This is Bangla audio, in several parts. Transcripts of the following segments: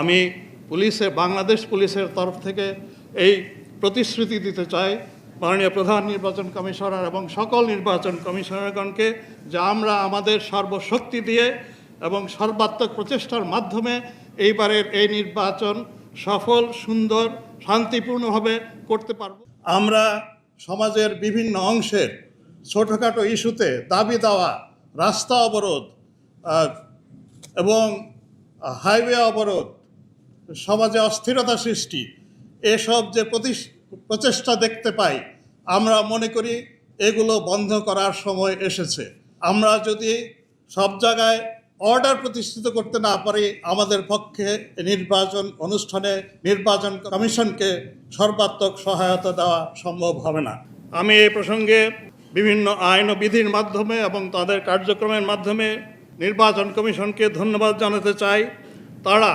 আমি পুলিশের বাংলাদেশ পুলিশের তরফ থেকে এই প্রতিশ্রুতি দিতে চাই, মাননীয় প্রধান নির্বাচন কমিশনার এবং সকল নির্বাচন কমিশনারগণকে যে আমরা আমাদের সর্বশক্তি দিয়ে এবং সর্বাত্মক প্রচেষ্টার মাধ্যমে এইবারের এই নির্বাচন সফল, সুন্দর, শান্তিপূর্ণভাবে করতে পারব। আমরা সমাজের বিভিন্ন অংশের ছোটোখাটো ইস্যুতে দাবি দেওয়া, রাস্তা অবরোধ এবং হাইওয়ে অবরোধ সমাজে অস্থিরতা সৃষ্টি, এসব যে প্রচেষ্টা দেখতে পাই, আমরা মনে করি এগুলো বন্ধ করার সময় এসেছে। আমরা যদি সব জায়গায় অর্ডার প্রতিষ্ঠিত করতে না পারি, আমাদের পক্ষে নির্বাচন অনুষ্ঠানে নির্বাচন কমিশনকে সর্বাত্মক সহায়তা দেওয়া সম্ভব হবে না। আমি এই প্রসঙ্গে বিভিন্ন আইন ও বিধির মাধ্যমে এবং তাদের কার্যক্রমের মাধ্যমে নির্বাচন কমিশনকে ধন্যবাদ জানাতে চাই। তারা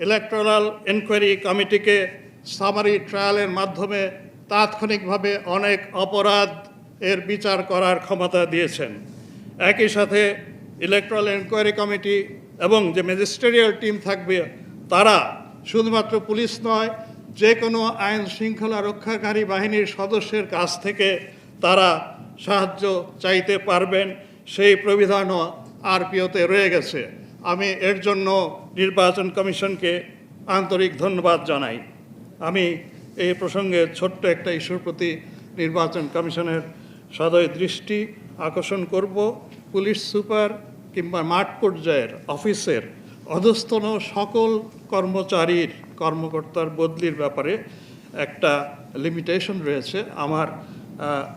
ইলেকট্রাল এনকোয়ারি কমিটিকে সামারি ট্রায়ালের মাধ্যমে তাৎক্ষণিকভাবে অনেক অপরাধ এর বিচার করার ক্ষমতা দিয়েছেন। একই সাথে ইলেকট্রাল এনকোয়ারি কমিটি এবং যে ম্যাজিস্ট্রেরিয়াল টিম থাকবে, তারা শুধুমাত্র পুলিশ নয়, যে কোনো আইন শৃঙ্খলা রক্ষাকারী বাহিনীর সদস্যের কাছ থেকে তারা সাহায্য চাইতে পারবেন, সেই প্রবিধানও আরপিওতে রয়ে গেছে। আমি এর জন্য নির্বাচন কমিশনকে আন্তরিক ধন্যবাদ জানাই। আমি এই প্রসঙ্গে ছোট্ট একটা ইস্যুর প্রতি নির্বাচন কমিশনের সদয় দৃষ্টি আকর্ষণ করব। পুলিশ সুপার কিংবা মাঠ পর্যায়ের অফিসের অধস্তন সকল কর্মচারীর কর্মকর্তার বদলির ব্যাপারে একটা লিমিটেশন রয়েছে। আমার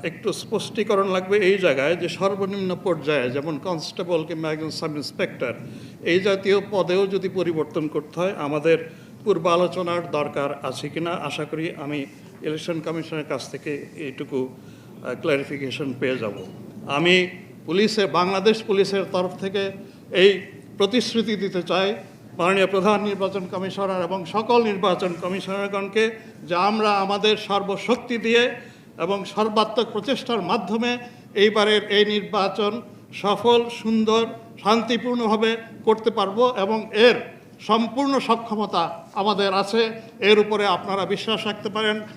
একটু স্পষ্টীকরণ লাগবে এই জায়গায় যে সর্বনিম্ন পর্যায়ে যেমন কনস্টেবল কিংবা একজন সাব ইন্সপেক্টর এই জাতীয় পদেও যদি পরিবর্তন করতে হয়, আমাদের পূর্ব আলোচনার দরকার আছে কিনা? আশা করি আমি ইলেকশন কমিশনের কাছ থেকে এইটুকু ক্লারিফিকেশন পেয়ে যাব। আমি পুলিশের বাংলাদেশ পুলিশের তরফ থেকে এই প্রতিশ্রুতি দিতে চাই, মাননীয় প্রধান নির্বাচন কমিশনার এবং সকল নির্বাচন কমিশনারগণকে যে আমরা আমাদের সর্বশক্তি দিয়ে এবং সর্বাত্মক প্রচেষ্টার মাধ্যমে এইবারের এই নির্বাচন সফল, সুন্দর, শান্তিপূর্ণভাবে করতে পারব এবং এর সম্পূর্ণ সক্ষমতা আমাদের আছে। এর উপরে আপনারা বিশ্বাস রাখতে পারেন।